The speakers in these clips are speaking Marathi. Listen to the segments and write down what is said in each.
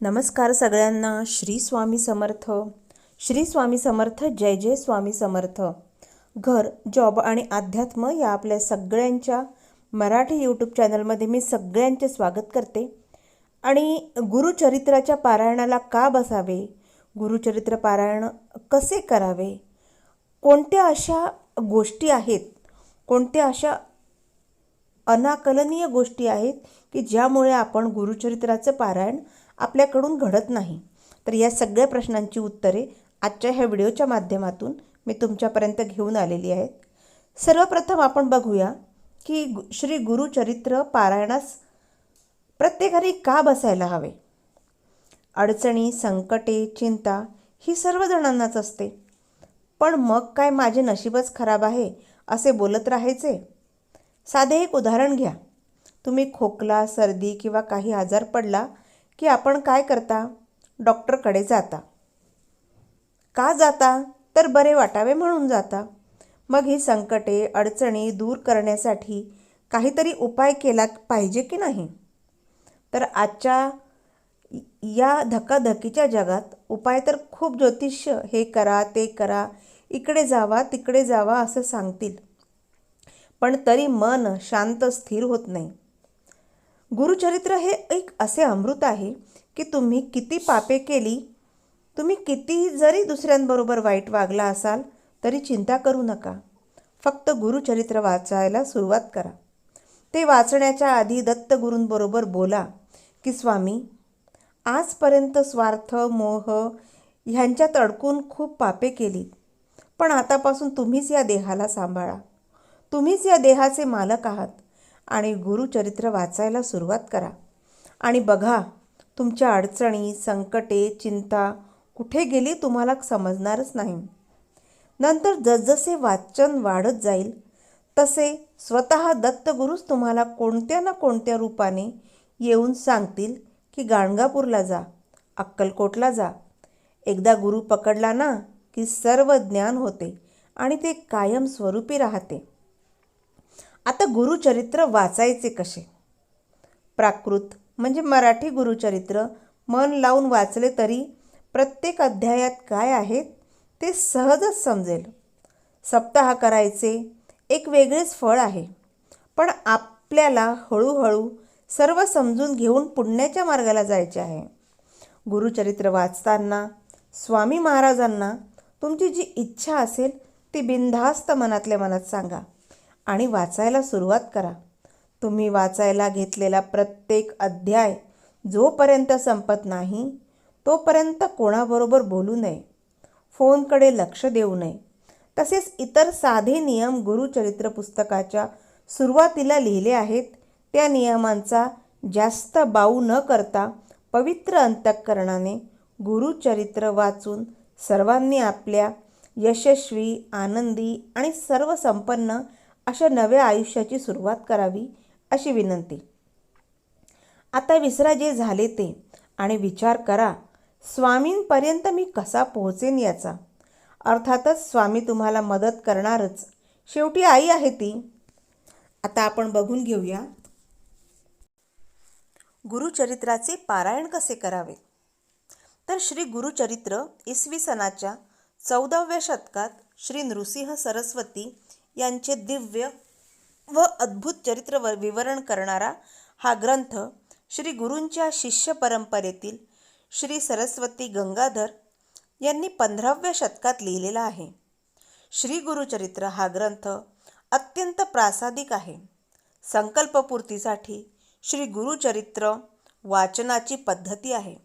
नमस्कार सगळ्यांना श्री स्वामी समर्थ. श्री स्वामी समर्थ जय जय स्वामी समर्थ. घर जॉब आणि अध्यात्म या आपल्या सगळ्यांच्या मराठी यूट्यूब चॅनलमध्ये मी सगळ्यांचे स्वागत करते. आणि गुरुचरित्राच्या पारायणाला का बसावे? गुरुचरित्र पारायण कसे करावे? कोणत्या अशा गोष्टी आहेत? कोणत्या अशा अनाकलनीय गोष्टी आहेत की ज्यामुळे आपण गुरुचरित्राचं पारायण आपल्याकडून घडत नाही. तर या सगळ्या प्रश्नांची उत्तरे आजच्या ह्या व्हिडिओच्या माध्यमातून मी तुमच्यापर्यंत घेऊन आलेली आहेत. सर्वप्रथम आपण बघूया की गु- श्री गुरुचरित्र पारायणास प्रत्येकाने का बसायला हवे? अडचणी संकटे चिंता ही सर्वजणांनाच असते. पण मग काय माझे नशीबच खराब आहे असे बोलत राहायचे? साधे एक उदाहरण घ्या. तुम्ही खोकला सर्दी किंवा काही आजार पडला की आपण काय करता? डॉक्टरकडे जाता. का जाता? तर बरे वाटावे म्हणून जाता. मग ही संकटे अडचणी दूर करण्यासाठी काहीतरी उपाय केला पाहिजे की नाही? तर आजच्या या धकाधकीच्या जगात उपाय तर खूप ज्योतिष्य हे करा ते करा इकडे जावा तिकडे जावा असं सांगतील. पण तरी मन शांत स्थिर होत नाही. गुरुचरित्र हे एक असे अमृत आहे की तुम्ही किती पापे केली तुम्ही किती जरी दुसऱ्यांबरोबर वाईट वागला असाल तरी चिंता करू नका. फक्त गुरुचरित्र वाचायला सुरुवात करा. ते वाचण्याच्या आधी दत्तगुरूंबरोबर बोला की स्वामी आजपर्यंत स्वार्थ मोह ह्यांच्यात अडकून खूप पापे केली पण आतापासून तुम्हीच या देहाला सांभाळा. तुम्हीच या देहाचे मालक आहात. आणि गुरुचरित्र वाचायला सुरुवात करा. आणि बघा तुमच्या अडचणी संकटे चिंता कुठे गेली तुम्हाला समजणारच नाही. नंतर जसजसे वाचन वाढत जाईल तसे स्वतः दत्तगुरूच तुम्हाला कोणत्या ना कोणत्या रूपाने येऊन सांगतील की गाणगापूरला जा अक्कलकोटला जा. एकदा गुरु पकडला ना की सर्व ज्ञान होते आणि ते कायम स्वरूपी राहते. आता गुरुचरित्र वाचायचे कसे? प्राकृत म्हणजे मराठी गुरुचरित्र. मन लावून वाचले तरी प्रत्येक अध्यायात काय आहेत ते सहजच समजेल. सप्ताह करायचे एक वेगळेच फळ आहे. पण आपल्याला हळूहळू सर्व समजून घेऊन पुण्याच्या मार्गाला जायचे आहे. गुरुचरित्र वाचताना स्वामी महाराजांना तुमची जी इच्छा असेल ती बिनधास्त मनातल्या मनात सांगा. आणि वाचायला सुरुवात करा. तुम्ही वाचायला घेतलेला प्रत्येक अध्याय जोपर्यंत संपत नाही तोपर्यंत कोणाबरोबर बोलू नये फोनकडे लक्ष देऊ नये. तसेच इतर साधे नियम गुरुचरित्र पुस्तकाच्या सुरुवातीला लिहिले आहेत. त्या नियमांचा जास्त बाऊ न करता पवित्र अंतःकरणाने गुरुचरित्र वाचून सर्वांनी आपल्या यशस्वी आनंदी आणि सर्वसंपन्न अशा नव्या आयुष्याची सुरुवात करावी अशी विनंती. आता विसरा जे झाले ते आणि विचार करा स्वामींपर्यंत मी कसा पोहोचेन याचा? अर्थातच स्वामी तुम्हाला मदत करणारच. शेवटी आई आहे ती. आता आपण बघून घेऊया. गुरुचरित्राचे पारायण कसे करावे? तर श्री गुरुचरित्र इसवी सनाच्या चौदाव्या शतकात श्री नृसिंह सरस्वती यांचे दिव्य व अद्भुत चरित्र व विवरण करणारा हा ग्रंथ श्री गुरूंच्या शिष्य परंपरेतील श्री सरस्वती गंगाधर यांनी पंधराव्या शतकात लिहिलेला आहे. श्री गुरुचरित्र हा ग्रंथ अत्यंत प्रासादिक आहे. संकल्पपूर्तीसाठी श्री गुरुचरित्र वाचनाची पद्धती आहे.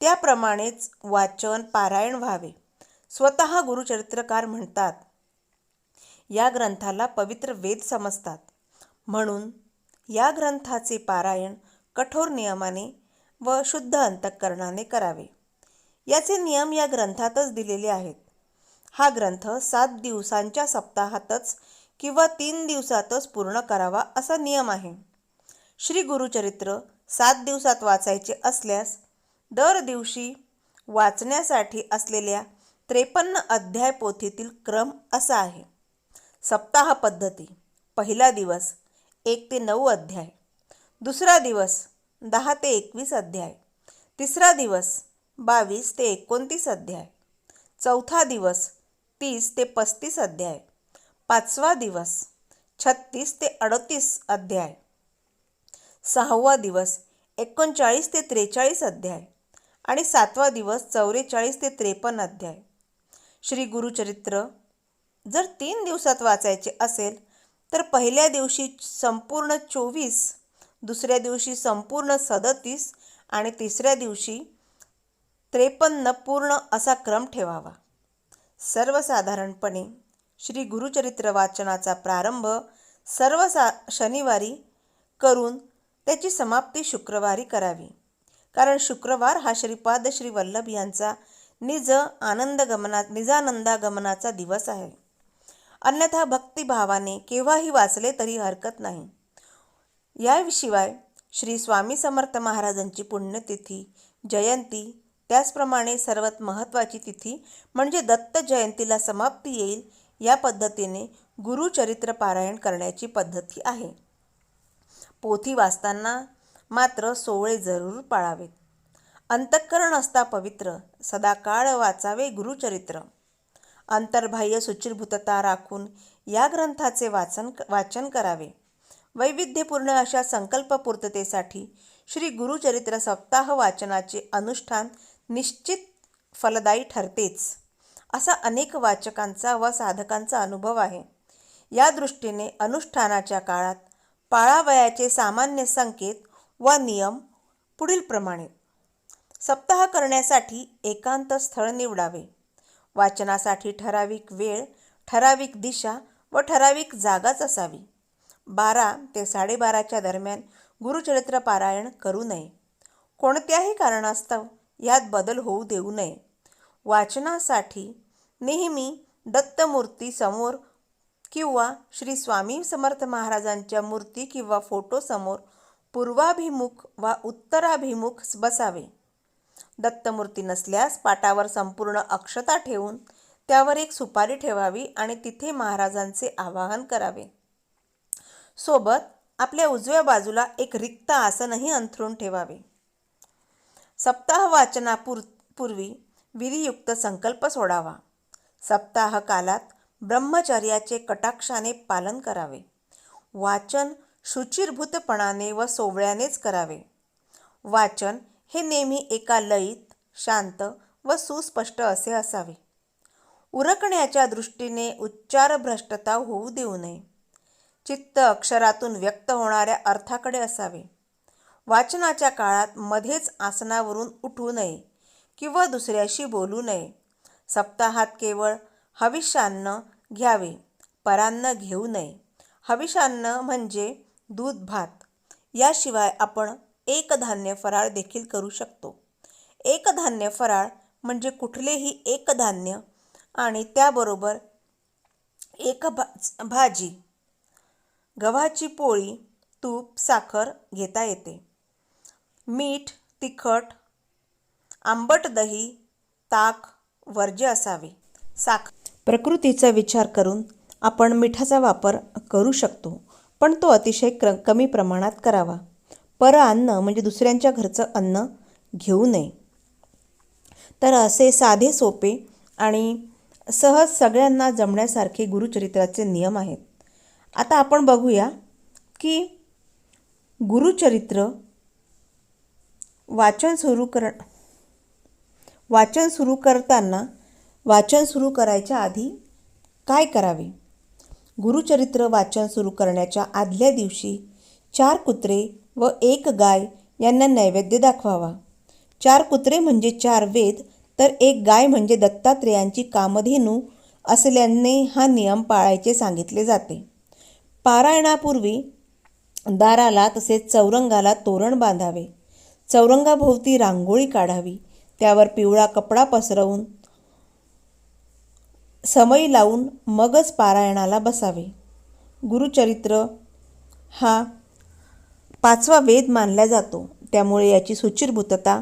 त्याप्रमाणेच वाचन पारायण व्हावे. स्वतः गुरुचरित्रकार म्हणतात या ग्रंथाला पवित्र वेद समजतात. म्हणून या ग्रंथाचे पारायण कठोर नियमाने व शुद्ध अंतःकरणाने करावे. याचे नियम या ग्रंथातच दिलेले आहेत. हा ग्रंथ सात दिवसांच्या सप्ताहातच किंवा तीन दिवसातच पूर्ण करावा असा नियम आहे. श्री गुरुचरित्र सात दिवसात वाचायचे असल्यास दर दिवशी वाचण्यासाठी असलेल्या त्रेपन्न अध्याय पोथीतील क्रम असा आहे. सप्ताह पद्धती. पहिला दिवस एक ते नऊ अध्याय. दुसरा दिवस दहा ते एकवीस अध्याय. तिसरा दिवस बावीस ते एकोणतीस अध्याय. चौथा दिवस तीस ते पस्तीस अध्याय. पाचवा दिवस छत्तीस ते अडतीस अध्याय. सहावा दिवस एकोणचाळीस ते त्रेचाळीस अध्याय. आणि सातवा दिवस चौवेचाळीस ते त्रेपन्न अध्याय. श्री गुरुचरित्र जर तीन दिवसात वाचायचे असेल तर पहिल्या दिवशी संपूर्ण चोवीस दुसऱ्या दिवशी संपूर्ण सदतीस आणि तिसऱ्या दिवशी त्रेपन्न पूर्ण असा क्रम ठेवावा. सर्वसाधारणपणे श्री गुरुचरित्र वाचनाचा प्रारंभ सर्व सा शनिवारी करून त्याची समाप्ती शुक्रवारी करावी. कारण शुक्रवार हा श्रीपाद श्री वल्लभ यांचा निज आनंदगमना निजानंदागमनाचा दिवस आहे. अन्यथा भक्तिभावाने केव्हाही वाचले तरी हरकत नाही. याशिवाय श्री स्वामी समर्थ महाराजांची पुण्यतिथी जयंती त्याचप्रमाणे सर्वात महत्त्वाची तिथी म्हणजे दत्त जयंतीला समाप्ती येईल या पद्धतीने गुरुचरित्र पारायण करण्याची पद्धती आहे. पोथी वाचताना मात्र सोवळे जरूर पाळावेत. अंतःकरण असता पवित्र सदाकाळ वाचावे गुरुचरित्र. अंतर्बाह्य सुचिरभूतता राखून या ग्रंथाचे वाचन वाचन करावे. वैविध्यपूर्ण अशा संकल्पपूर्ततेसाठी श्री गुरुचरित्र सप्ताह वाचनाचे अनुष्ठान निश्चित फलदायी ठरतेच असा अनेक वाचकांचा व साधकांचा अनुभव आहे. या दृष्टीने अनुष्ठानाच्या काळात पाळावयाचे सामान्य संकेत व नियम पुढीलप्रमाणे. सप्ताह करण्यासाठी एकांत स्थळ निवडावे. वाचनासाठी ठराविक वेळ ठराविक दिशा व ठराविक जागाच असावी. बारा ते साडेबाराच्या दरम्यान गुरुचरित्र पारायण करू नये. कोणत्याही कारणास्तव यात बदल होऊ देऊ नये. वाचनासाठी नेहमी दत्तमूर्ती समोर किंवा श्री स्वामी समर्थ महाराजांच्या मूर्ती किंवा फोटोसमोर पूर्वाभिमुख वा उत्तराभिमुख बसावे. दत्तमूर्ती नसल्यास पाटावर संपूर्ण अक्षता ठेवून त्यावर एक सुपारी ठेवावी आणि तिथे महाराजांचे आवाहन करावे. सोबत आपल्या उजव्या बाजूला एक रिक्त आसनही अंथरून ठेवावे. सप्ताह वाचनापूर पूर्वी विधियुक्त संकल्प सोडावा. सप्ताह कालात ब्रह्मचर्याचे कटाक्षाने पालन करावे. वाचन शुचिरभूतपणाने व सोवळ्यानेच करावे. वाचन हे नेहमी एका लयीत शांत व सुस्पष्ट असे असावे. उरकण्याच्या दृष्टीने उच्चारभ्रष्टता होऊ देऊ नये. चित्त अक्षरातून व्यक्त होणाऱ्या अर्थाकडे असावे. वाचनाच्या काळात मध्येच आसनावरून उठू नये किंवा दुसऱ्याशी बोलू नये. सप्ताहात केवळ हविष्यान्न घ्यावे परान्न घेऊ नये. हविषान्न म्हणजे दूध भात याशिवाय आपण एकधान्य फराळ देखील करू शकतो. एकधान्य फराळ म्हणजे कुठलेही एकधान्य आणि त्याबरोबर एक भा भाजी. गव्हाची पोळी तूप साखर घेता येते. मीठ तिखट आंबट दही ताक वर्ज्य असावे. साख प्रकृतीचा विचार करून आपण मिठाचा वापर करू शकतो पण तो अतिशय क्र कमी प्रमाणात करावा. पर अन्न म्हणजे दुसऱ्यांच्या घरचं अन्न घेऊ नये. तर असे साधे सोपे आणि सहज सगळ्यांना जमण्यासारखे गुरुचरित्राचे नियम आहेत. आता आपण बघूया की गुरुचरित्र वाचन सुरू कर वाचन सुरू करताना वाचन सुरू करायच्या आधी काय करावे? गुरुचरित्र वाचन सुरू करण्याच्या आदल्या दिवशी चार कुत्रे व एक गाय यांना नैवेद्य दाखवावा. चार कुत्रे म्हणजे चार वेद तर एक गाय म्हणजे दत्तात्रेयांची कामधेनू असल्याने हा नियम पाळायचे सांगितले जाते. पारायणापूर्वी दाराला तसेच चौरंगाला तोरण बांधावे. चौरंगाभोवती रांगोळी काढावी. त्यावर पिवळा कपडा पसरवून समई लावून मगच पारायणाला बसावे. गुरुचरित्र हा पाचवा वेद मानला जातो. त्यामुळे याची सुचिरभूतता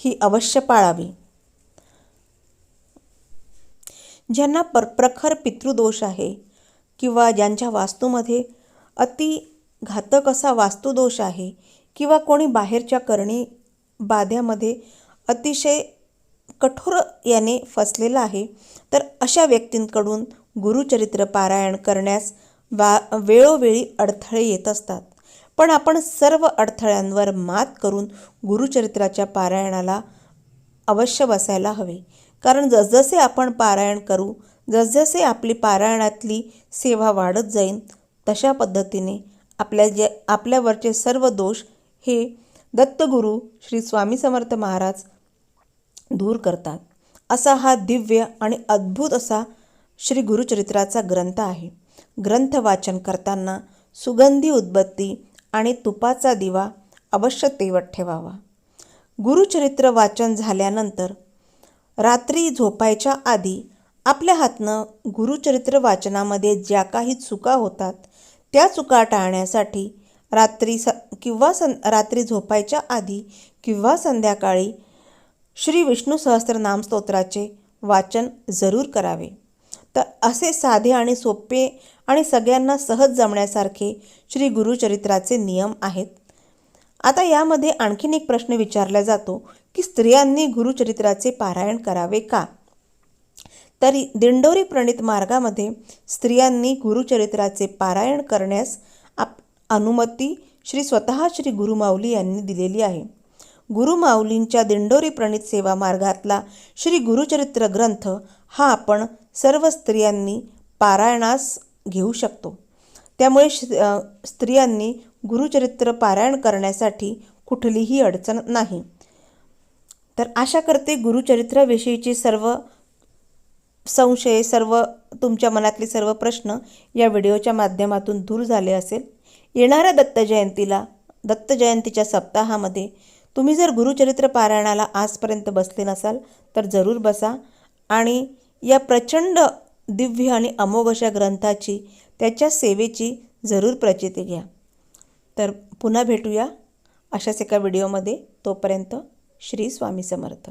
ही अवश्य पाळावी. ज्यांना पर प्रखर पितृदोष आहे किंवा ज्यांच्या वास्तूमध्ये अति घातक असा वास्तुदोष आहे किंवा कोणी बाहेरच्या करणी बाध्यामध्ये अतिशय कठोर याने फसलेला आहे तर अशा व्यक्तींकडून गुरुचरित्र पारायण करण्यास वा वेळोवेळी अडथळे येत असतात. पण आपण सर्व अडथळ्यांवर मात करून गुरुचरित्राच्या पारायणाला अवश्य बसायला हवे. कारण जसजसे आपण पारायण करू जसजसे आपली पारायणातली सेवा वाढत जाईल तशा पद्धतीने आपल्या जे आपल्यावरचे सर्व दोष हे दत्तगुरू श्री स्वामी समर्थ महाराज दूर करतात. असा हा दिव्य आणि अद्भुत असा श्री गुरुचरित्राचा ग्रंथ आहे. ग्रंथ वाचन करताना सुगंधी उद्बत्ती आणि तुपाचा दिवा अवश्य तेवत ठेवावा. गुरुचरित्र वाचन झाल्यानंतर रात्री झोपायच्या आधी आपल्या हातनं गुरुचरित्र वाचनामध्ये ज्या काही चुका होतात त्या चुका टाळण्यासाठी रात्री स किंवा सं रात्री झोपायच्या आधी किंवा संध्याकाळी श्री विष्णू सहस्त्रनाम स्तोत्राचे वाचन जरूर करावे. तर असे साधे आणि सोपे आणि सगळ्यांना सहज जमण्यासारखे श्री गुरुचरित्राचे नियम आहेत. आता यामध्ये आणखीन एक प्रश्न विचारला जातो की स्त्रियांनी गुरुचरित्राचे पारायण करावे का? तरी दिंडोरी प्रणित मार्गामध्ये स्त्रियांनी गुरुचरित्राचे पारायण करण्यास आप अनुमती श्री स्वतः श्री गुरुमाऊली यांनी दिलेली आहे. गुरुमाऊलींच्या दिंडोरी प्रणित सेवा मार्गातला श्री गुरुचरित्र ग्रंथ हा आपण सर्व स्त्रियांनी पारायणास घेऊ शकतो. त्यामुळे श- स्त्रियांनी गुरुचरित्र पारायण करण्यासाठी कुठलीही अडचण नाही. तर आशा करते गुरुचरित्राविषयीची सर्व संशय सर्व तुमच्या मनातले सर्व प्रश्न या व्हिडिओच्या माध्यमातून दूर झाले असेल. येणाऱ्या दत्त जयंतीला दत्त जयंतीच्या सप्ताहामध्ये तुम्ही जर गुरुचरित्र पारायणाला आजपर्यंत बसले नसाल तर जरूर बसा आणि या प्रचंड दिव्य आणि अमोघ अशा ग्रंथाची त्याच्या सेवेची जरूर प्रचिती घ्या. तर पुन्हा भेटूया अशाच एका व्हिडिओमध्ये. तोपर्यंत श्री स्वामी समर्थ.